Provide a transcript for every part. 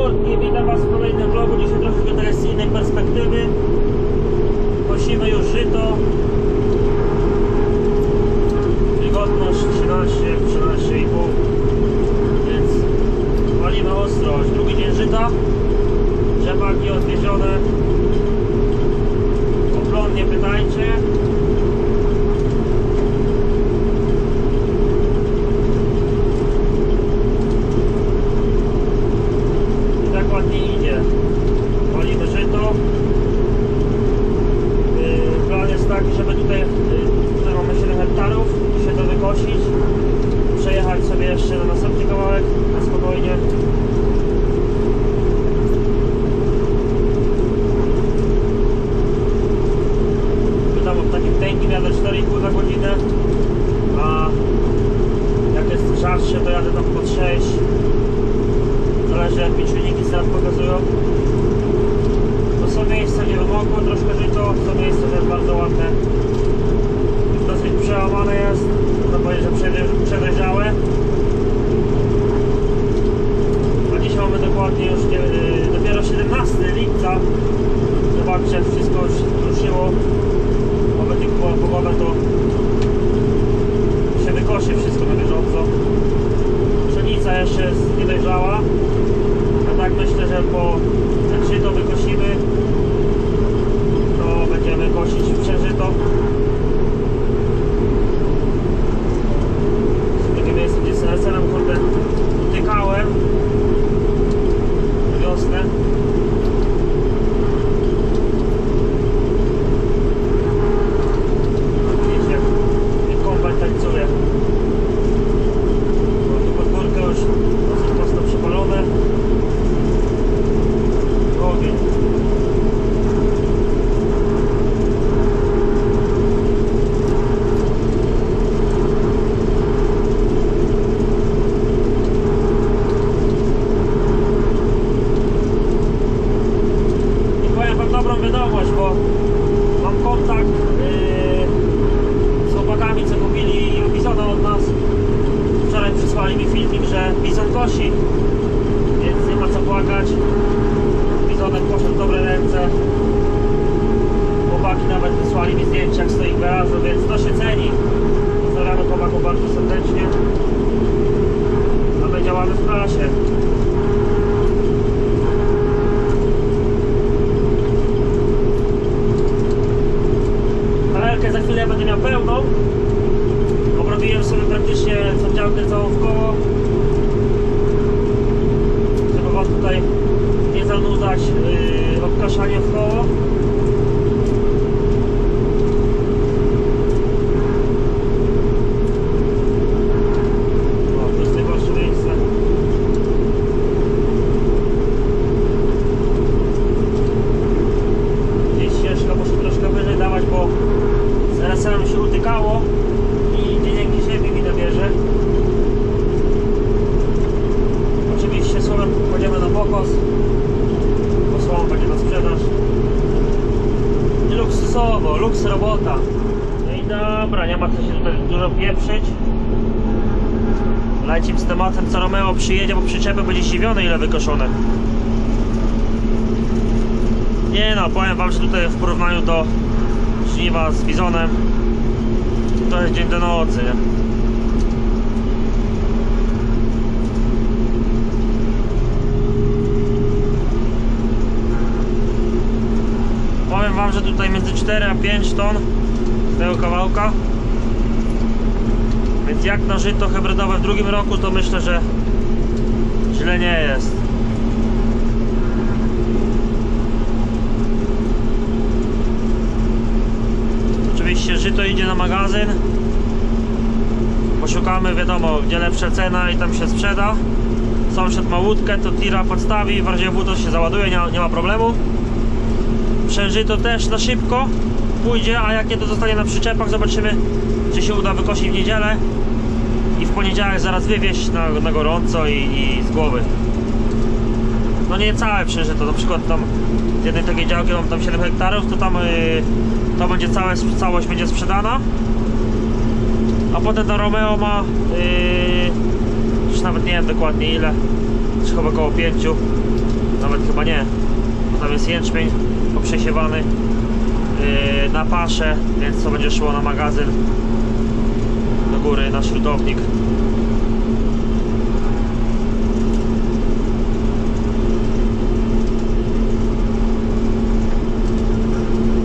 podwórki, witam Was w kolejnym vlogu, dzisiaj troszkę teraz z innej perspektywy. Kosimy już żyto. Wilgotność 13, 13,5 Więc walimy ostro. Już Drugi dzień żyta. Rzepaki odwiezione. O plon nie pytajcie. I tak ładnie idzie. Walimy żyto. Yy, Plan jest taki, żeby tutaj, yy, tutaj mamy 7 hektarów, się to wykosić, przejechać sobie jeszcze na następny kawałek na spokojnie. Tam w takim tęgim jadę 4,5 na godzinę, a jak jest rzadsze to jadę tam po 6 Zależy jak mi czujniki teraz pokazują. To są miejsca, gdzie wymokło troszkę żyto, są miejsca, że jest bardzo ładne. Dosyć przełamane jest, można powiedzieć, że przede- przedejrzałe. A dzisiaj mamy dokładnie już nie, yy, dopiero 17 lipca. Zobaczcie, jak wszystko już ruszyło. Oby tylko była pogoda, to się wykoszy wszystko na bieżąco. Pszenica jeszcze jest niedojrzała. A tak myślę, że po jak żyto wykosimy, to będziemy kosić przeżyto. W takim miejscu, gdzie z SL-em kurde utykałem na wiosnę. Widzicie, jak kombajn tańcuje. No, tu podwórko już dosyć mocno przepalone. Ogień. I powiem wam dobrą wiadomość, bo mam kontakt yy, z chłopakami, co kupili bizona od nas. Wczoraj przysłali mi filmik, że bizon kosi, więc nie ma co płakać. Bizonek poszedł w dobre ręce. Chłopaki nawet wysłali mi zdjęcia, jak stoi w garażu, więc to się ceni. Pozdrawiamy chłopaków bardzo serdecznie. A my działamy w klasie. Kalerkę za chwilę będę miał pełną. Obrobiłem sobie praktycznie tą działkę całą w koło. Żeby was tutaj nie zanudzać yy, obkaszaniem w koło. O, to jest najgorsze miejsce. Gdzieś ścieżka muszę troszkę wyżej dawać, bo z RSM się utykało i dzięki ziemi mi dobierze. Oczywiście słomem bo słoma będzie na sprzedaż. I luksusowo, luks robota. No i dobra, nie ma co się tutaj dużo pieprzyć. Lecim z tematem, co Romeo przyjedzie, bo przyczepy będzie zdziwione ile wykoszone. Nie no, powiem wam, że tutaj w porównaniu do żniwa z bizonem to jest dzień do nocy, nie? Tutaj między 4 a 5 ton tego kawałka więc jak na żyto hybrydowe w drugim roku to myślę, że źle nie jest Oczywiście żyto idzie na magazyn. Poszukamy, wiadomo, gdzie lepsza cena i tam się sprzeda. Sąsiad ma łódkę, to tira podstawi, w razie W to się załaduje, nie, nie ma problemu. Przężyto też na szybko pójdzie, a jak nie to zostanie na przyczepach, zobaczymy czy się uda wykosić w niedzielę i w poniedziałek zaraz wywieźć na, na gorąco i, i z głowy. No nie całe przężyto, na przykład tam z jednej takiej działki mam tam 7 hektarów, to tam yy, to będzie całe, całość będzie sprzedana. A potem ta Romeo ma yy, już nawet nie wiem dokładnie ile, czy chyba około 5 Nawet chyba nie. Bo tam jest jęczmień poprzesiewany yy, na paszę, więc to będzie szło na magazyn do góry, na śrutownik.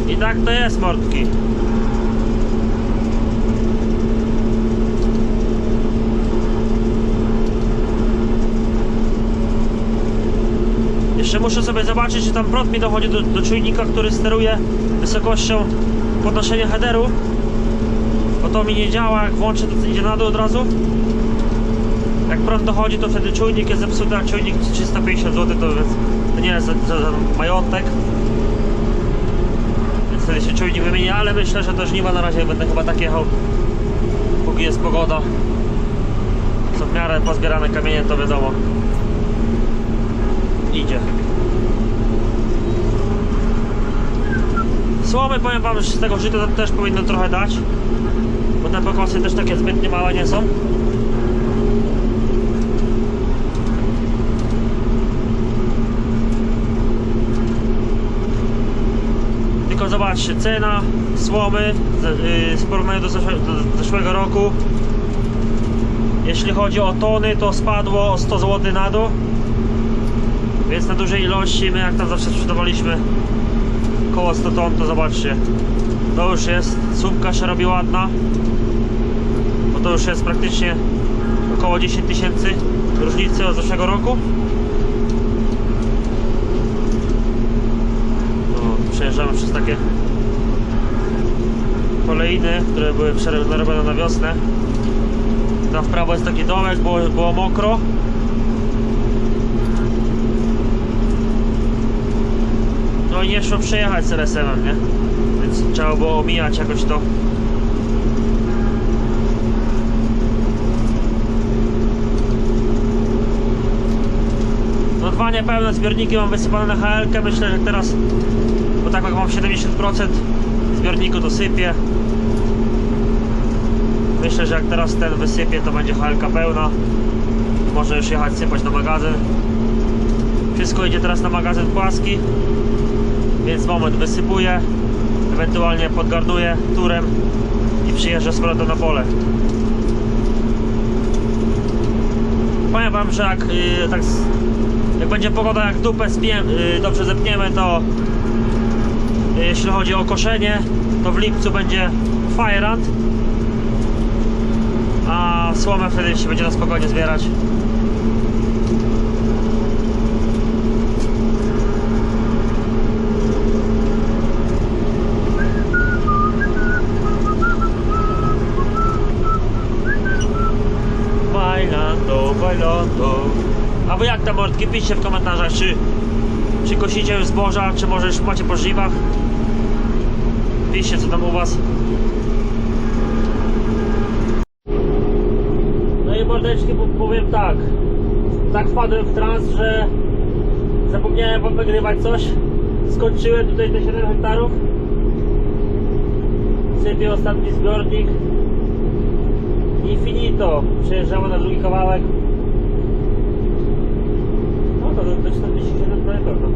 I tak to jest, mordki. Jeszcze muszę sobie zobaczyć, czy tam prąd mi dochodzi do, do czujnika, który steruje wysokością podnoszenia headeru. Bo to mi nie działa, jak włączę to idzie na dół od razu. Jak prąd dochodzi, to wtedy czujnik jest zepsuty, a czujnik 350 zł to, to nie jest za, za, za majątek. Więc wtedy się czujnik wymienia, ale myślę, że do żniwa na razie będę chyba tak jechał, póki jest pogoda. Co w miarę pozbierane kamienie, to wiadomo. Idzie. Słomy powiem wam, że z tego żyta też powinno trochę dać. Bo te pokosy też takie zbytnie małe nie są. Tylko zobaczcie, cena słomy w porównaniu do, zeszłe, do zeszłego roku. Jeśli chodzi o tony, to spadło o 100 zł na dół. Więc na dużej ilości, my jak tam zawsze sprzedawaliśmy koło 100 ton, to zobaczcie. To już jest, słupka się robi ładna. Bo to już jest praktycznie około 10 tysięcy różnicy od zeszłego roku. No, przejeżdżamy przez takie kolejny, które były przerobione na wiosnę. Tam w prawo jest taki domek, było, było mokro. No i nie szło przejechać z RSM-em, nie? Więc trzeba było omijać jakoś to. No dwa niepełne zbiorniki mam wysypane na HL-kę. Myślę, że teraz, bo tak jak mam 70% zbiorniku, to sypie. Myślę, że jak teraz ten wysypie, to będzie HL-ka pełna. Może już jechać sypać na magazyn. Wszystko idzie teraz na magazyn płaski. Więc moment wysypuję, ewentualnie podgarduję turem i przyjeżdżę z powrotem na pole. Powiem wam, że jak, yy, tak, jak będzie pogoda jak dupę spie, yy, dobrze zepniemy, to yy, jeśli chodzi o koszenie, to w lipcu będzie Firant, a słomę wtedy się będzie na spokojnie zbierać. Bailando. A wy jak tam mordki? Piszcie w komentarzach, czy, czy kosicie zboża, czy może już macie po żniwach? Piszcie co tam u was. No i mordeczki, po- powiem tak. Tak wpadłem w trans, że zapomniałem wam nagrywać coś. Skończyłem tutaj te 7 hektarów. Sypię ostatni zbiornik. I finito. Przejeżdżamy na drugi kawałek. No to do 47 prawie pewno.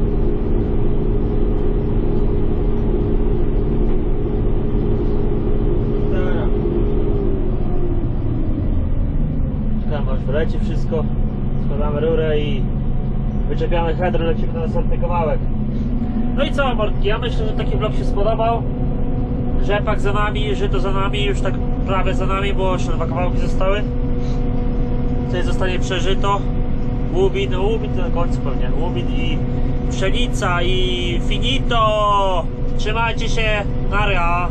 Czekamy aż wyleci wszystko. Składamy rurę i wyczepiamy header, lecimy na następny kawałek. No i co mordki, ja myślę, że taki vlog się spodobał. Rzepak za nami, żyto za nami, już tak prawie za nami, bo jeszcze dwa kawałki zostały. Tutaj zostanie przeżyto. Łubin, no łubin to na końcu pewnie. Łubin i pszenica i finito! Trzymajcie się, naria!